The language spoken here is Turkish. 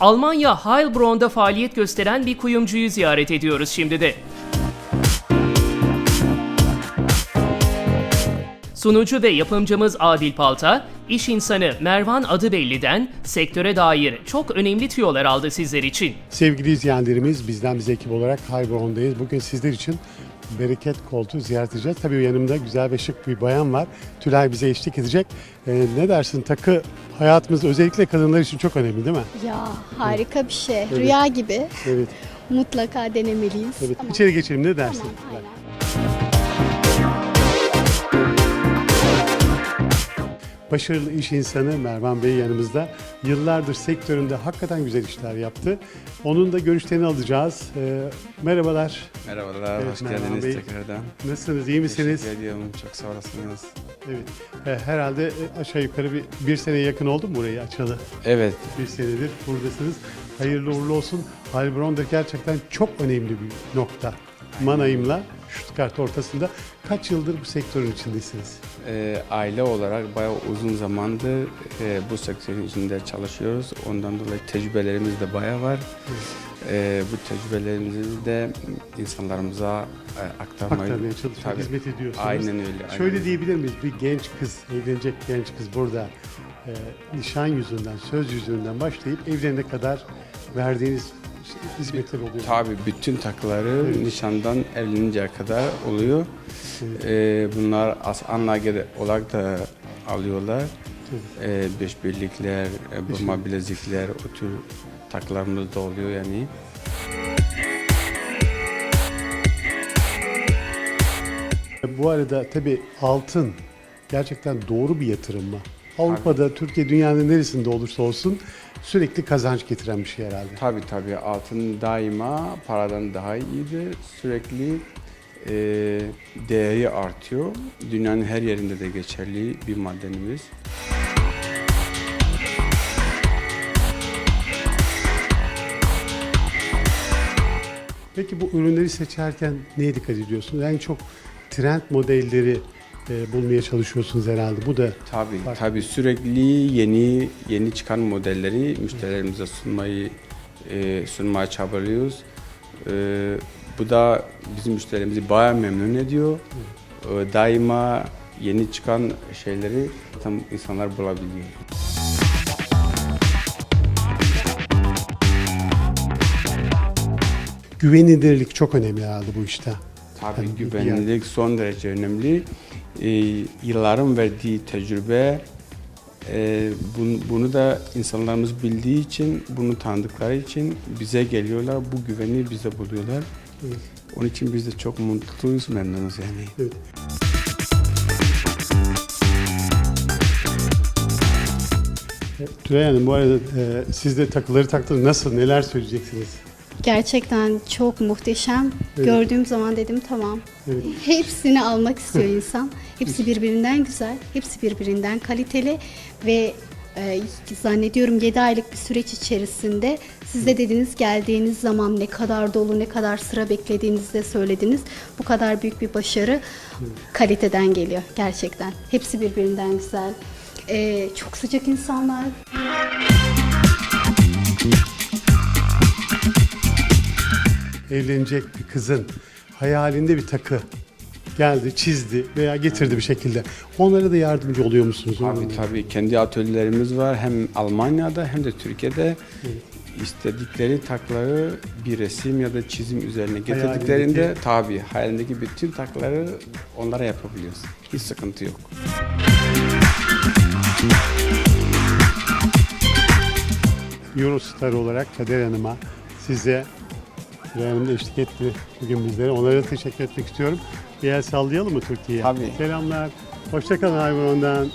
Almanya Heilbronn'da faaliyet gösteren bir kuyumcuyu ziyaret ediyoruz şimdi de. Sunucu ve yapımcımız Adil Palta, iş insanı Mervan Adıbelli'den sektöre dair çok önemli tüyolar aldı sizler için. Sevgili izleyenlerimiz bizden biz ekip olarak Hayborn'dayız. Bugün sizler için Bereket Koltuğu ziyaret edeceğiz. Tabii yanımda güzel ve şık bir bayan var. Tülay bize eşlik edecek. Ee, ne dersin takı hayatımız özellikle kadınlar için çok önemli değil mi? Ya harika bir şey. Rüya gibi. Evet. Mutlaka denemeliyiz. evet. Tamam. İçeri geçelim ne dersin? Tamam, aynen. Başarılı iş insanı Mervan Bey yanımızda. Yıllardır sektöründe hakikaten güzel işler yaptı. Onun da görüşlerini alacağız. Ee, merhabalar. Merhabalar, Evet, hoş Merhaba geldiniz Bey. tekrardan. Nasılsınız? iyi misiniz? Teşekkür ediyorum, çok sağ olasınız. Evet. Ee, herhalde e, aşağı yukarı bir, bir seneye yakın oldu mu burayı açalı? Evet, bir senedir buradasınız. Hayırlı uğurlu olsun. Heilbronn da gerçekten çok önemli bir nokta. Manayım'la Stuttgart ortasında kaç yıldır bu sektörün içindesiniz? E, aile olarak bayağı uzun zamandır e, bu sektörün içinde çalışıyoruz. Ondan dolayı tecrübelerimiz de bayağı var. E, bu tecrübelerimizi de insanlarımıza e, aktarmayı... Aktarmaya Tabii. hizmet ediyorsunuz. Aynen öyle. aynen Şöyle öyle. diyebilir miyiz? Bir genç kız, evlenecek genç kız burada e, nişan yüzünden, söz yüzünden başlayıp evlenene kadar verdiğiniz hizmetler oluyor. Tabii bütün takıları Evet. nişandan evleninceye kadar oluyor. E, bunlar as anlage olarak da alıyorlar. E, beş birlikler, e, burma bilezikler, o tür takılarımız da oluyor yani. Bu arada tabii altın gerçekten doğru bir yatırım mı? Avrupa'da, Türkiye, dünyanın neresinde olursa olsun sürekli kazanç getiren bir şey herhalde. Tabii tabii altın daima paradan daha iyidir. Sürekli e, değeri artıyor. Dünyanın her yerinde de geçerli bir madenimiz. Peki bu ürünleri seçerken neye dikkat ediyorsunuz? En çok trend modelleri e, bulmaya çalışıyorsunuz herhalde. Bu da Tabii Farklı. tabii sürekli yeni yeni çıkan modelleri müşterilerimize sunmayı e, sunmaya çabalıyoruz. E, bu da bizim müşterilerimizi bayağı memnun ediyor. E, daima yeni çıkan şeyleri tam insanlar bulabiliyor. güvenilirlik çok önemli herhalde bu işte. Tabii güvenlik son derece önemli. Ee, yılların verdiği tecrübe e, bunu, bunu da insanlarımız bildiği için, bunu tanıdıkları için bize geliyorlar. Bu güveni bize buluyorlar. Evet. Onun için biz de çok mutluyuz, memnunuz yani. Evet. E, Tülay Hanım bu arada e, siz de takıları taktınız. Nasıl, neler söyleyeceksiniz? Gerçekten çok muhteşem. Evet. Gördüğüm zaman dedim tamam. Evet. Hepsini almak istiyor insan. Hepsi birbirinden güzel. Hepsi birbirinden kaliteli ve e, zannediyorum 7 aylık bir süreç içerisinde siz de dediniz geldiğiniz zaman ne kadar dolu ne kadar sıra beklediğinizi de söylediniz. Bu kadar büyük bir başarı kaliteden geliyor gerçekten. Hepsi birbirinden güzel. E, çok sıcak insanlar. Evlenecek bir kızın hayalinde bir takı geldi, çizdi veya getirdi bir şekilde. Onlara da yardımcı oluyor musunuz? Tabii tabii kendi atölyelerimiz var hem Almanya'da hem de Türkiye'de. istedikleri takları bir resim ya da çizim üzerine getirdiklerinde Hayalindeki- tabii hayalindeki bütün takları onlara yapabiliyoruz. Hiç sıkıntı yok. Eurostar olarak Kader Hanım'a, size Tülay Hanım da eşlik etti bugün bizlere. Onlara da teşekkür etmek istiyorum. Bir el sallayalım mı Türkiye'ye? Tabii. Selamlar. Hoşçakalın Hayvan'dan.